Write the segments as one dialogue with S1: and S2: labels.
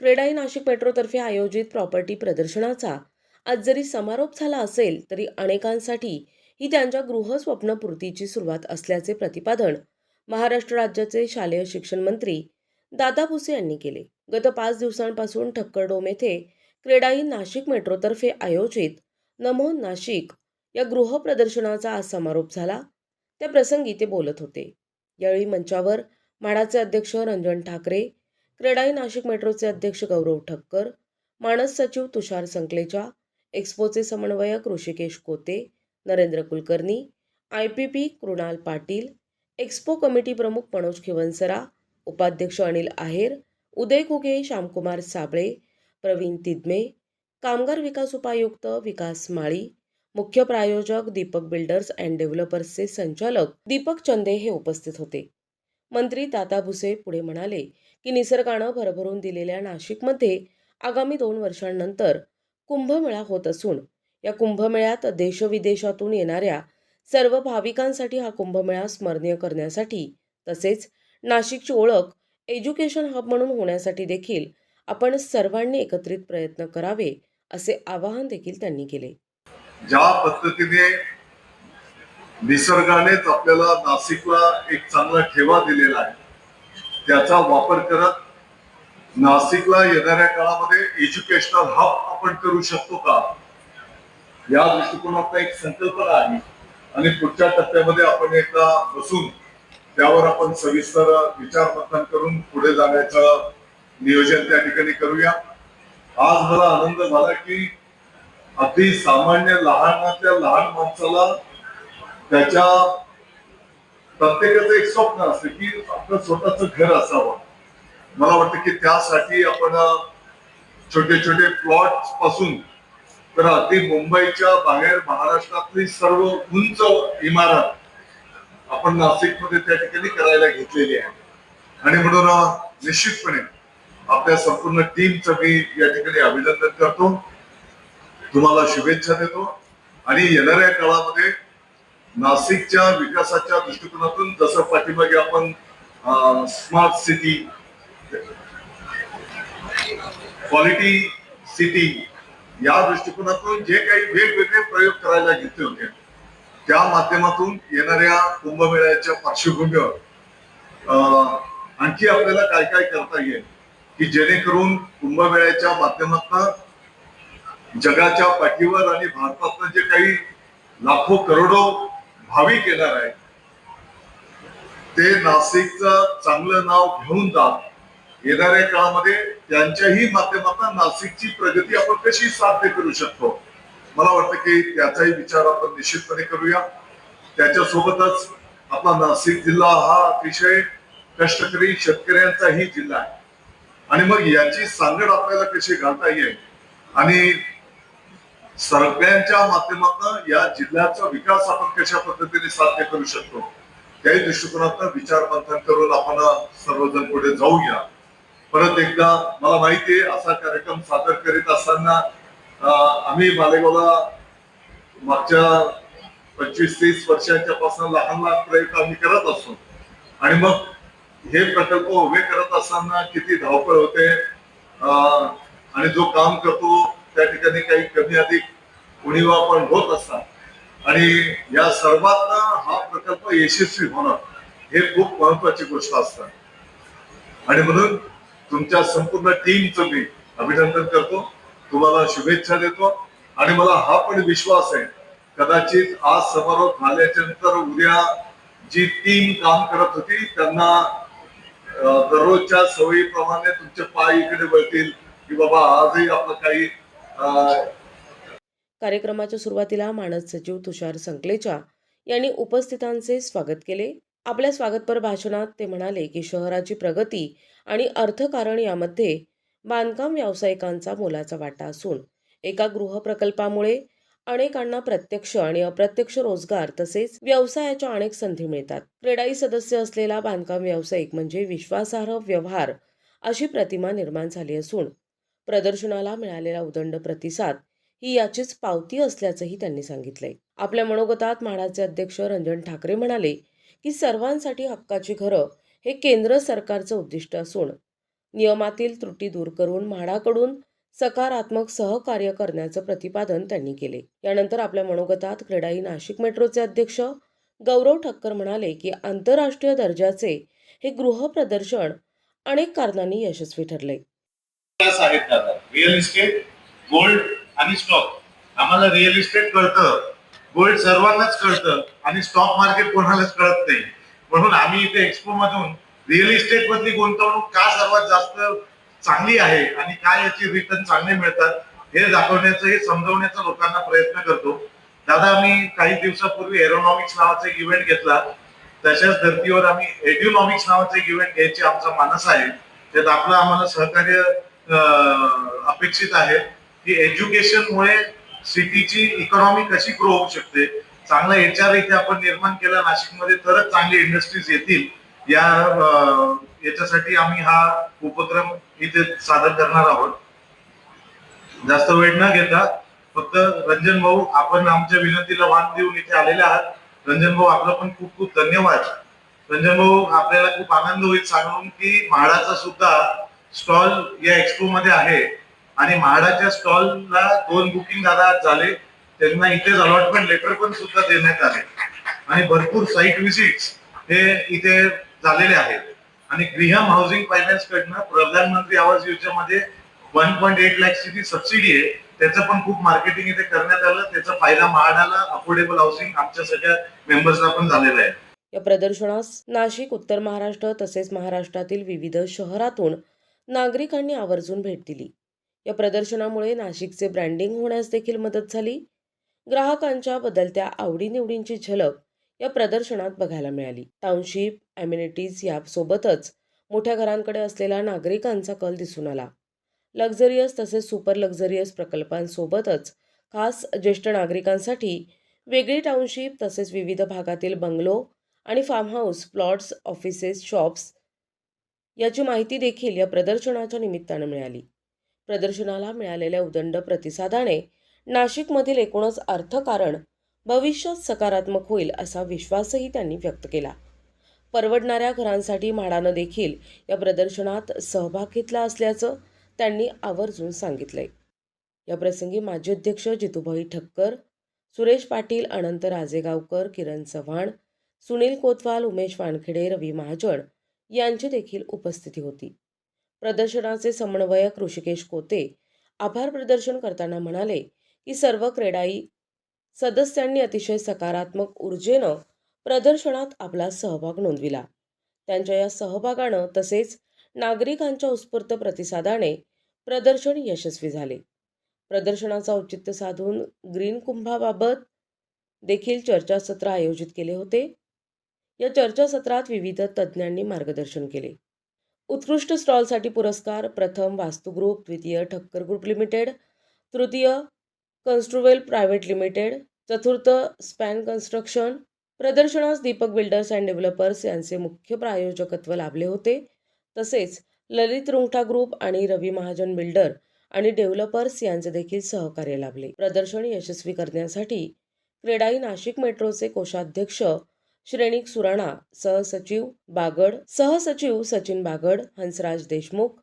S1: क्रेडाई नाशिक मेट्रोतर्फे आयोजित प्रॉपर्टी प्रदर्शनाचा आज जरी समारोप झाला असेल तरी अनेकांसाठी ही त्यांच्या गृहस्वप्नपूर्तीची सुरुवात असल्याचे प्रतिपादन महाराष्ट्र राज्याचे शालेय शिक्षण मंत्री दादा भुसे यांनी केले. गत पाच दिवसांपासून ठक्करडोम येथे क्रेडाई नाशिक मेट्रोतर्फे आयोजित नमो नाशिक या गृहप्रदर्शनाचा आज समारोप झाला. त्या प्रसंगी ते बोलत होते. यावेळी मंचावर म्हाडाचे अध्यक्ष रंजन ठाकरे क्रेडाई नाशिक मेट्रोचे अध्यक्ष गौरव ठक्कर मानस सचिव तुषार संकलेचा एक्स्पोचे समन्वयक Rishikesh Kote Narendra Kulkarni I P P Krunal Patil expo committee प्रमुख मनोज खिवनसरा उपाध्यक्ष अनिल आहेर उदय घुगे श्यामकुमार साबळे प्रवीण तिदमे कामगार विकास उपायुक्त विकास माळी मुख्य प्रायोजक दीपक बिल्डर्स अँड डेव्हलपर्सचे संचालक दीपक चंदे हे उपस्थित होते. मंत्री दादा भुसे पुढे म्हणाले की निसर्गानं भरभरून दिलेल्या नाशिकमध्ये आगामी दोन वर्षांनंतर कुंभमेळा होत असून या कुंभमेळ्यात देशविदेशातून येणाऱ्या सर्व भाविकांसाठी हा कुंभमेळा स्मरणीय करण्यासाठी तसेच नाशिकची ओळख एज्युकेशन हब म्हणून होण्यासाठी देखील आपण सर्वांनी एकत्रित प्रयत्न करावे असे आवाहन देखील त्यांनी केले.
S2: ज्या पद्धतीने निसर्गानेच आपल्याला नाशिकला एक चांगला ठेवा दिलेला आहे त्याचा वापर करत नाशिकला येणाऱ्या काळामध्ये एज्युकेशनल हब आपण करू शकतो का? या दृष्टिकोनातला एक संकल्पना आहे. आणि पुढच्या टप्प्यामध्ये आपण एकदा बसून त्यावर आपण सविस्तर विचार मंथन करून पुढे जाण्याचं नियोजन त्या ठिकाणी करूया. आज मला आनंद झाला की अगदी सामान्य लहानातल्या लहान माणसाला त्याच्या प्रत्येकाचं एक स्वप्न असतं की आपलं स्वतःच घर असावं. मला वाटतं की त्यासाठी आपण छोटे छोटे प्लॉटपासून तर अगदी मुंबईच्या बाहेर महाराष्ट्रातली सर्व उंच इमारत आपण नाशिकमध्ये त्या ठिकाणी करायला घेतलेली आहे. आणि म्हणून निश्चितपणे आपल्या संपूर्ण टीमचं मी या ठिकाणी अभिनंदन करतो. तुम्हाला शुभेच्छा देतो. आणि येणाऱ्या काळामध्ये नाशिकच्या विकासाच्या दृष्टिकोनातून जसं पाठीमागे आपण स्मार्ट सिटी क्वालिटी सिटी या दृष्टिकोनातून जे काही वेगवेगळे प्रयोग करायला घेतले होते त्या माध्यमातून येणाऱ्या कुंभमेळ्याच्या पार्श्वभूमीवर अं, आणखी आपल्याला काय काय करता येईल की जेणेकरून कुंभमेळ्याच्या माध्यमातून जगाच्या पाठीवर आणि भारतातनं जे काही लाखो करोडो भाविक येणार आहे. ते नाशिकचं चांगलं नाव घेऊन जात येणाऱ्या काळामध्ये त्यांच्याही माध्यमातून नाशिकची प्रगती आपण कशी साध्य करू शकतो? मला वाटतं की त्याचाही विचार आपण निश्चितपणे करूया. त्याच्यासोबतच आपला नाशिक जिल्हा हा अतिशय कष्टकरी शेतकऱ्यांचाही जिल्हा आहे. आणि मग याची सांगड आपल्याला कशी घालता येईल? आणि सगळ्यांच्या माध्यमातून या जिल्ह्याचा विकास आपण कशा पद्धतीने साध्य करू शकतो त्याही दृष्टिकोनातून विचार मंथन करून आपण सर्वजण पुढे जाऊया. परत एकदा मला माहिती आहे असा कार्यक्रम सादर करीत असताना आम्ही मालेगावला मागच्या पंचवीस तीस वर्षांच्या पासून लहान लहान प्रयोग आम्ही करत असतो. आणि मग हे प्रकल्प उभे करत असताना किती धावपळ होते अं, आणि जो काम करतो त्या ठिकाणी काही कमी अधिक उणीवा पण होत असतात. आणि या सर्वांना हा प्रकल्प यशस्वी होणं हे खूप महत्वाची गोष्ट असतात. आणि म्हणून तुमच्या संपूर्ण टीमचं मी अभिनंदन करतो. तुम्हाला शुभेच्छा देतो. आणि मला हा पण विश्वास आहे कदाचित आज समारोप झाल्याच्यानंतर उद्या जी टीम काम करत होती त्यांना दररोजच्या सवयीप्रमाणे तुमचे पाय इकडे वळतील की बाबा आजही आपलं काही
S1: कार्यक्रमाच्या सुरुवातीला मानस सचिव तुषार संकलेचा यांनी उपस्थितांचे स्वागत केले. आपल्या स्वागतपर भाषणात ते म्हणाले की शहराची प्रगती आणि अर्थकारण यामध्ये बांधकाम व्यावसायिकांचा मोलाचा वाटा असून एका गृहप्रकल्पामुळे अनेकांना प्रत्यक्ष आणि अप्रत्यक्ष रोजगार तसेच व्यवसायाच्या अनेक संधी मिळतात. क्रेडाई सदस्य असलेला बांधकाम व्यावसायिक म्हणजे विश्वासार्ह व्यवहार अशी प्रतिमा निर्माण झाली असून प्रदर्शनाला मिळालेला उदंड प्रतिसाद ही याचीच पावती असल्याचंही त्यांनी सांगितलंय. आपल्या मनोगतात म्हाडाचे अध्यक्ष रंजन ठाकरे म्हणाले की सर्वांसाठी हक्काची घरं हे केंद्र सरकारचं उद्दिष्ट असून नियमातील त्रुटी दूर करून म्हाडाकडून सकारात्मक सहकार्य करण्याचं प्रतिपादन त्यांनी केले. यानंतर आपल्या मनोगतात क्रेडाई नाशिक मेट्रोचे अध्यक्ष गौरव ठक्कर म्हणाले की आंतरराष्ट्रीय दर्जाचे हे गृह प्रदर्शन अनेक कारणांनी यशस्वी ठरले
S3: आहेत दादा रिअल इस्टेट गोल्ड आणि स्टॉक आम्हाला रिअल इस्टेट कळतं. गोल्ड सर्वांनाच कळतं आणि स्टॉक मार्केट कोणालाच कळत नाही. म्हणून आम्ही इथे एक्सपो मधून रिअल इस्टेट मधली गुंतवणूक का सर्वात जास्त चांगली आहे आणि काय याचे रिटर्न चांगले मिळतात हे दाखवण्याचं हे समजवण्याचा लोकांना प्रयत्न करतो. दादा आम्ही काही दिवसापूर्वी एरोनॉमिक्स नावाचा एक इव्हेंट घेतला. तशाच धर्तीवर आम्ही एड्युनॉमिक्स नावाचा एक इव्हेंट घ्यायचे आमचा मानस आहे. त्यात आपलं आम्हाला सहकार्य अपेक्षित आहे की एज्युकेशनमुळे सिटीची इकॉनॉमी कशी ग्रो होऊ शकते? चांगला एच आर इथे आपण निर्माण केला नाशिकमध्ये तरच चांगली इंडस्ट्रीज येतील. या याच्यासाठी आम्ही हा उपक्रम इथे सादर करणार आहोत. जास्त वेळ न घेता फक्त रंजन भाऊ आपण आमच्या विनंतीला मान देऊन इथे आलेले आहात. रंजन भाऊ आपला पण खूप खूप धन्यवाद. रंजन भाऊ आपल्याला खूप आनंद होईल सांगून की म्हाडाचा सुद्धा स्टॉल या एक्सपो मध्ये आहे. आणि म्हाडाच्या स्टॉलला दोन बुकिंग दादा झाले. त्यांना इथेच अलॉटमेंट लेटर पण सुद्धा देण्यात आले. आणि भरपूर साईट विजिट्स हे इथे झालेले आहेत. आणि ग्रीहम हाऊसिंग फायनान्स कडनं प्रधानमंत्री आवास योजनेमध्ये वन पॉईंट एट लॅक्सची जी सबसिडी आहे त्याचं पण खूप मार्केटिंग इथे करण्यात आलं. त्याचा फायदा म्हाडाला अफोर्डेबल हाऊसिंग आमच्या सगळ्या मेंबर्सला पण झालेला आहे.
S1: या प्रदर्शनास नाशिक उत्तर महाराष्ट्र तसेच महाराष्ट्रातील विविध शहरातून नागरिकांनी आवर्जून भेट दिली. या प्रदर्शनामुळे नाशिकचे ब्रँडिंग होण्यास देखील मदत झाली. ग्राहकांच्या बदलत्या आवडीनिवडींची झलक या प्रदर्शनात बघायला मिळाली. टाउनशिप ॲम्युनिटीज यासोबतच मोठ्या घरांकडे असलेला नागरिकांचा कल दिसून आला. लक्झरियस तसेच सुपर लक्झरियस प्रकल्पांसोबतच खास ज्येष्ठ नागरिकांसाठी वेगळी टाउनशिप तसेच विविध भागातील बंगलो आणि farm house plots offices shops याची माहिती देखील या प्रदर्शनाच्या निमित्तानं मिळाली. प्रदर्शनाला मिळालेल्या उदंड प्रतिसादाने नाशिकमधील एकूणच अर्थकारण भविष्यात सकारात्मक होईल असा विश्वासही त्यांनी व्यक्त केला. परवडणाऱ्या घरांसाठी म्हाडानं देखील या प्रदर्शनात सहभाग घेतला असल्याचं त्यांनी आवर्जून सांगितलंय. या प्रसंगी माजी अध्यक्ष जितूभाई ठक्कर सुरेश पाटील अनंत राजेगावकर किरण चव्हाण सुनील कोतवाल उमेश वानखेडे रवी महाजन यांची देखील उपस्थिती होती. प्रदर्शनाचे समन्वयक ऋषिकेश कोते आभार प्रदर्शन करताना म्हणाले की सर्व क्रेडाई सदस्यांनी अतिशय सकारात्मक ऊर्जेनं प्रदर्शनात आपला सहभाग नोंदविला. त्यांच्या या सहभागानं तसेच नागरिकांच्या उत्स्फूर्त प्रतिसादाने प्रदर्शन यशस्वी झाले. प्रदर्शनाचं औचित्य साधून ग्रीन कुंभाबाबत देखील चर्चासत्र आयोजित केले होते. या चर्चासत्रात विविध तज्ज्ञांनी मार्गदर्शन केले. उत्कृष्ट स्टॉलसाठी पुरस्कार प्रथम वास्तू ग्रुप द्वितीय ठक्कर ग्रुप लिमिटेड तृतीय कन्स्ट्रुवेल प्रायव्हेट लिमिटेड चतुर्थ स्पॅन कन्स्ट्रक्शन प्रदर्शनास दीपक बिल्डर्स अँड डेव्हलपर्स यांचे मुख्य प्रायोजकत्व लाभले होते. तसेच ललित रुंगठा ग्रुप आणि रवी महाजन बिल्डर आणि डेव्हलपर्स यांचे देखील सहकार्य लाभले. प्रदर्शन यशस्वी करण्यासाठी क्रेडाई नाशिक मेट्रोचे कोषाध्यक्ष श्रेणिक सुराणा सहसचिव बागड सहसचिव सचिन बागड हंसराज देशमुख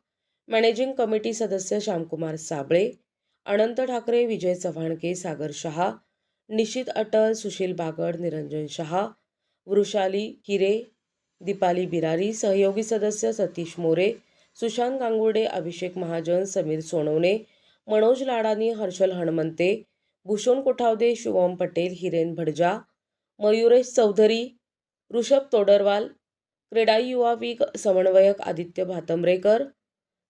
S1: मॅनेजिंग कमिटी सदस्य श्यामकुमार साबळे अनंत ठाकरे विजय चव्हाणके सागर शहा निशित अटल सुशील बागड निरंजन शहा वृषाली हिरे दीपाली बिरारी सहयोगी सदस्य सतीश मोरे सुशांत गांगुर्डे अभिषेक महाजन समीर सोनवणे मनोज लाडानी हर्षल हणमंते भूषण कोठावदे शुभम पटेल हिरेन भडजा मयुरेश चौधरी ऋषभ तोडरवाल क्रेडाई युवा वीक समन्वयक आदित्य भातंब्रेकर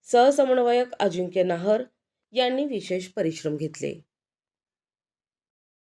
S1: सहसमन्वयक अजिंक्य नाहर यांनी विशेष परिश्रम घेतले.